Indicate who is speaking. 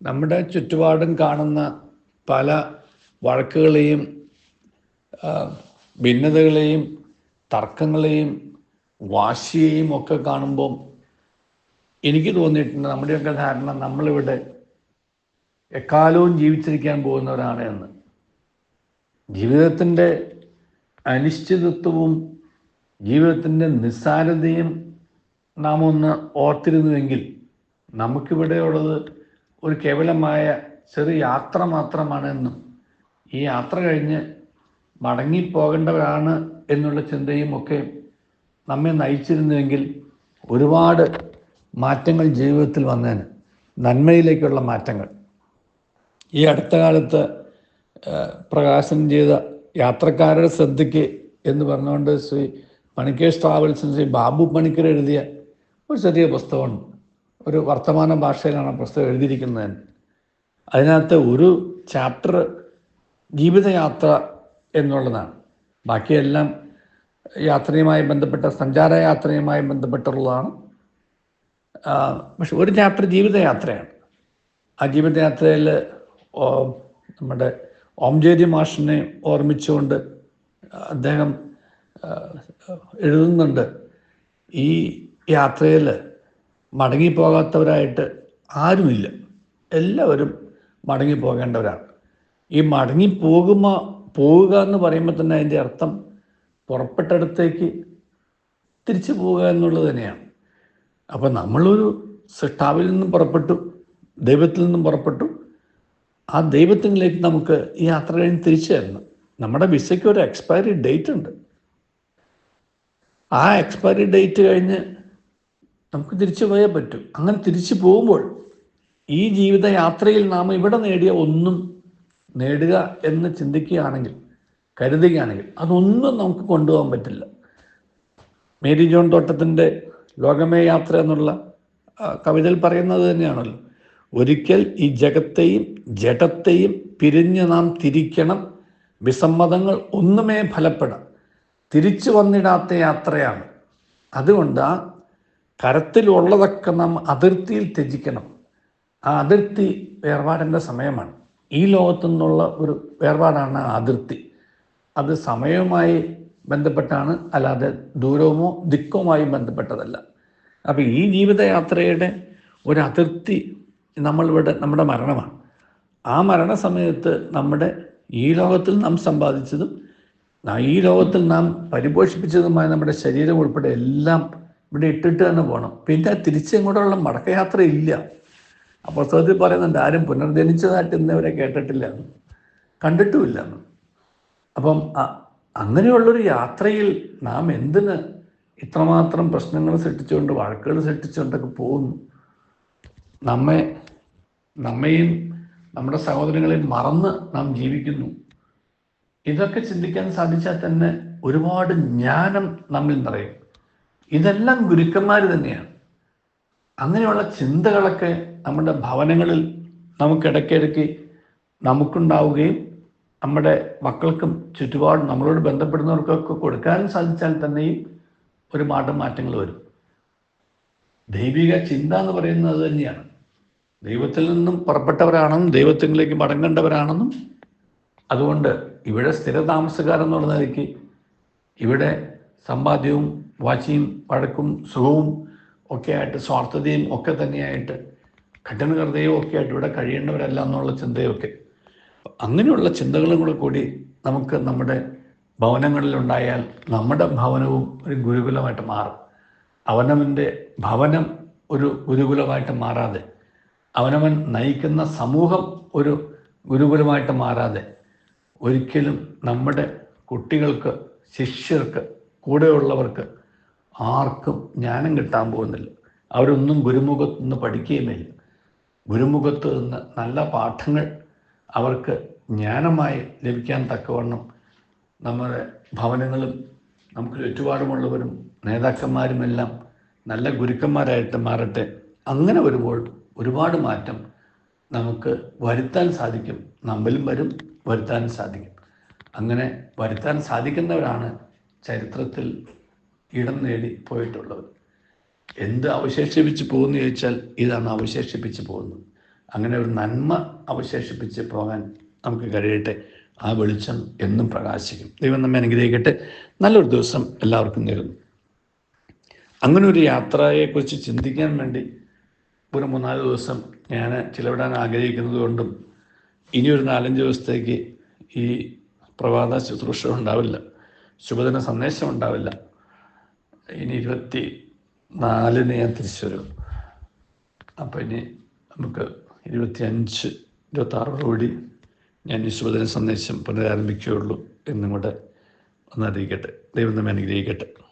Speaker 1: നമ്മുടെ ചുറ്റുപാടും കാണുന്ന പല വഴക്കുകളെയും ഭിന്നതകളെയും തർക്കങ്ങളെയും വാശിയെയും ഒക്കെ കാണുമ്പം എനിക്ക് തോന്നിയിട്ടുണ്ട് നമ്മുടെയൊക്കെ ധാരണ നമ്മളിവിടെ എക്കാലവും ജീവിച്ചിരിക്കാൻ പോകുന്നവരാണ് എന്ന്. ജീവിതത്തിന്റെ അനിശ്ചിതത്വവും ജീവിതത്തിന്റെ നിസ്സാരതയും നാം ഒന്ന് ഓർത്തിരുന്നുവെങ്കിൽ നമുക്കിവിടെ ഉള്ളത് ഒരു കേവലമായ ചെറിയ യാത്ര മാത്രമാണെന്നും ഈ യാത്ര കഴിഞ്ഞ് മടങ്ങിപ്പോകേണ്ടവരാണ് എന്നുള്ള ചിന്തയും ഒക്കെ നമ്മെ നയിച്ചിരുന്നുവെങ്കിൽ ഒരുപാട് മാറ്റങ്ങൾ ജീവിതത്തിൽ വന്നേന്. നന്മയിലേക്കുള്ള മാറ്റങ്ങൾ. ഈ അടുത്ത കാലത്ത് പ്രകാശനം ചെയ്ത യാത്രക്കാരുടെ ശ്രദ്ധയ്ക്ക് എന്ന് പറഞ്ഞുകൊണ്ട് ശ്രീ മണിക്കേഷ് ട്രാവൽസിന് ശ്രീ ബാബു പണിക്കർ എഴുതിയ ഒരു ചെറിയ പുസ്തകമുണ്ട്. ഒരു വർത്തമാന ഭാഷയിലാണ് പുസ്തകം എഴുതിയിരിക്കുന്നത്. അതിനകത്ത് ഒരു ചാപ്റ്റർ ജീവിതയാത്ര എന്നുള്ളതാണ്. ബാക്കിയെല്ലാം യാത്രയുമായി ബന്ധപ്പെട്ട സഞ്ചാരയാത്രയുമായി ബന്ധപ്പെട്ടുള്ളതാണ്. പക്ഷെ ഒരു ചാപ്റ്റർ ജീവിതയാത്രയാണ്. ആ ജീവിതയാത്രയിൽ നമ്മുടെ ഓംജേരി മാഷിനെ ഓർമ്മിച്ചുകൊണ്ട് അദ്ദേഹം എഴുതുന്നുണ്ട്. ഈ യാത്രയിൽ മടങ്ങിപ്പോകാത്തവരായിട്ട് ആരുമില്ല. എല്ലാവരും മടങ്ങിപ്പോകേണ്ടവരാണ്. ഈ മടങ്ങിപ്പോകുമ്പോൾ പോവുക എന്ന് പറയുമ്പോൾ തന്നെ അതിന്റെ അർത്ഥം പുറപ്പെട്ടടുത്തേക്ക് തിരിച്ചു പോവുക എന്നുള്ളത് തന്നെയാണ്. അപ്പം നമ്മളൊരു സൃഷ്ടാവിൽ നിന്നും പുറപ്പെട്ടു ദൈവത്തിൽ നിന്നും പുറപ്പെട്ടു. ആ ദൈവത്തിലേക്ക് നമുക്ക് ഈ യാത്ര കഴിഞ്ഞ് തിരിച്ചു തരണം നമ്മുടെ വിസയ്ക്ക് ഒരു എക്സ്പയറി ഡേറ്റ് ഉണ്ട് ആ എക്സ്പയറി ഡേറ്റ് കഴിഞ്ഞ് നമുക്ക് തിരിച്ചു പോയേ പറ്റും. അങ്ങനെ തിരിച്ചു പോകുമ്പോൾ ഈ ജീവിത യാത്രയിൽ നാം ഇവിടെ നേടിയ ഒന്നും നേടുക എന്ന് ചിന്തിക്കുകയാണെങ്കിൽ കരുതുകയാണെങ്കിൽ അതൊന്നും നമുക്ക് കൊണ്ടുപോകാൻ പറ്റില്ല. മേരി ജോൺ തോട്ടത്തിന്റെ ലോകമേ യാത്ര എന്നുള്ള കവിതയിൽ പറയുന്നത് തന്നെയാണല്ലോ. ഒരിക്കൽ ഈ ജഗത്തെയും ജഡത്തെയും പിരിഞ്ഞ് നാം തിരിക്കണം. വിസമ്മതങ്ങൾ ഒന്നുമേ ഫലപ്പെടാം. തിരിച്ചു വന്നിടാത്ത യാത്രയാണ്. അതുകൊണ്ട് ആ കരത്തിലുള്ളതൊക്കെ നാം അതിർത്തിയിൽ ത്യജിക്കണം. ആ അതിർത്തി വേർപാടിന്റെ സമയമാണ്. ഈ ലോകത്തു നിന്നുള്ള ഒരു വേർപാടാണ് അതിർത്തി. അത് സമയവുമായി ബന്ധപ്പെട്ടാണ് അല്ലാതെ ദൂരവുമോ ദിക്കുമായി ബന്ധപ്പെട്ടതല്ല. അപ്പോൾ ഈ ജീവിതയാത്രയുടെ ഒരു അതിർത്തി നമ്മളിവിടെ നമ്മുടെ മരണമാണ്. ആ മരണസമയത്ത് നമ്മുടെ ഈ ലോകത്തിൽ നാം സമ്പാദിച്ചതും ഈ ലോകത്തിൽ നാം പരിപോഷിപ്പിച്ചതുമായ നമ്മുടെ ശരീരം ഉൾപ്പെടെ എല്ലാം ഇവിടെ ഇട്ടിട്ട് തന്നെ പോകണം പിന്നെ തിരിച്ചിങ്ങോട്ടുള്ള മടക്കയാത്ര ഇല്ല. ആ പുസ്തകത്തിൽ പറയുന്നുണ്ട് ആരും പുനർജനിച്ചതായിട്ട് ഇന്നവരെ കേട്ടിട്ടില്ല. കണ്ടിട്ടുമില്ല. അപ്പം അങ്ങനെയുള്ളൊരു യാത്രയിൽ നാം എന്തിന് ഇത്രമാത്രം പ്രശ്നങ്ങൾ സൃഷ്ടിച്ചുകൊണ്ട് വഴക്കുകൾ സൃഷ്ടിച്ചുകൊണ്ടൊക്കെ പോകുന്നു? നമ്മെ നമ്മയും നമ്മുടെ സഹോദരങ്ങളെയും മറന്ന് നാം ജീവിക്കുന്നു. ഇതൊക്കെ ചിന്തിക്കാൻ സാധിച്ചാൽ തന്നെ ഒരുപാട് ജ്ഞാനം നമ്മിൽ നിറയും. ഇതെല്ലാം ഗുരുക്കന്മാർ തന്നെയാണ്. അങ്ങനെയുള്ള ചിന്തകളൊക്കെ നമ്മുടെ ഭവനങ്ങളിൽ നമുക്കിടയ്ക്കിടയ്ക്ക് നമുക്കുണ്ടാവുകയും നമ്മുടെ മക്കൾക്കും ചുറ്റുപാട് നമ്മളോട് ബന്ധപ്പെടുന്നവർക്കൊക്കെ കൊടുക്കാൻ സാധിച്ചാൽ തന്നെയും ഒരു മാറ്റം മാറ്റങ്ങൾ വരും. ദൈവിക ചിന്ത എന്ന് പറയുന്നത് തന്നെയാണ്. ദൈവത്തിൽ നിന്നും പുറപ്പെട്ടവരാണെന്നും ദൈവത്തിലേക്ക് മടങ്ങേണ്ടവരാണെന്നും അതുകൊണ്ട് ഇവിടെ സ്ഥിരതാമസക്കാരെന്നുള്ള നിലയ്ക്ക് ഇവിടെ സമ്പാദ്യവും വാശിയും വഴക്കും സുഖവും ഒക്കെ ആയിട്ട് സ്വാർത്ഥതയും ഒക്കെ തന്നെയായിട്ട് കഠിനകൃതയും ഒക്കെ ആയിട്ട് ഇവിടെ കഴിയേണ്ടവരല്ല എന്നുള്ള ചിന്തയൊക്കെ. അങ്ങനെയുള്ള ചിന്തകളും കൂടെ കൂടി നമുക്ക് നമ്മുടെ ഭവനങ്ങളിലുണ്ടായാൽ നമ്മുടെ ഭവനവും ഒരു ഗുരുകുലമായിട്ട് മാറും. അവനവന്റെ ഭവനം ഒരു ഗുരുകുലമായിട്ട് മാറാതെ അവനവൻ നയിക്കുന്ന സമൂഹം ഒരു ഗുരുകുലമായിട്ട് മാറാതെ ഒരിക്കലും നമ്മുടെ കുട്ടികൾക്ക് ശിഷ്യർക്ക് കൂടെയുള്ളവർക്ക് ആർക്കും ജ്ഞാനം കിട്ടാൻ പോകുന്നില്ല. അവരൊന്നും ഗുരുമുഖത്ത് നിന്ന് പഠിക്കുകയുമില്ല. ഗുരുമുഖത്ത് നിന്ന് നല്ല പാഠങ്ങൾ അവർക്ക് ജ്ഞാനമായി ലഭിക്കാൻ തക്കവണ്ണം നമ്മുടെ ഭവനങ്ങളും നമുക്ക് ചുറ്റുപാടുമുള്ളവരും നേതാക്കന്മാരുമെല്ലാം നല്ല ഗുരുക്കന്മാരായിട്ട് മാറട്ടെ. അങ്ങനെ വരുമ്പോൾ ഒരുപാട് മാറ്റം നമുക്ക് വരുത്താൻ സാധിക്കും. നമ്മിലും വരും വരുത്താനും സാധിക്കും. അങ്ങനെ വരുത്താൻ സാധിക്കുന്നവരാണ് ചരിത്രത്തിൽ ഇടം നേടി പോയിട്ടുള്ളവർ എന്ത് അവശേഷിപ്പിച്ച് പോകുന്നു ചോദിച്ചാൽ ഇതാണ് അവശേഷിപ്പിച്ച് പോകുന്നത്. അങ്ങനെ ഒരു നന്മ അവശേഷിപ്പിച്ച് പോകാൻ നമുക്ക് കഴിയട്ടെ. ആ വെളിച്ചം എന്നും പ്രകാശിക്കും. ദൈവം നമ്മെ അനുഗ്രഹിക്കട്ടെ. നല്ലൊരു ദിവസം എല്ലാവർക്കും നേരുന്നു. അങ്ങനെ ഒരു യാത്രയെക്കുറിച്ച് ചിന്തിക്കാൻ വേണ്ടി ഒരു മൂന്നാൽ ദിവസം ഞാൻ ചിലവിടാൻ ആഗ്രഹിക്കുന്നത് കൊണ്ടും ഒരു നാലഞ്ച് ദിവസത്തേക്ക് ഈ പ്രഭാത ശുശ്രൂഷ ഉണ്ടാവില്ല. ശുഭദിന സന്ദേശം ഉണ്ടാവില്ല. ഇനി ഇരുപത്തി നാലിന് ഞാൻ തിരിച്ചു വരും. അപ്പോൾ ഇനി നമുക്ക് ഇരുപത്തി അഞ്ച് ഇരുപത്തി ആറോടുകൂടി ഞാൻ ഈ ശുഭദിന സന്ദേശം പുനരാരംഭിക്കുകയുള്ളൂ എന്നും കൂടെ ഒന്ന് അറിയിക്കട്ടെ. ദൈവം നമ്മെ അനുഗ്രഹിക്കട്ടെ.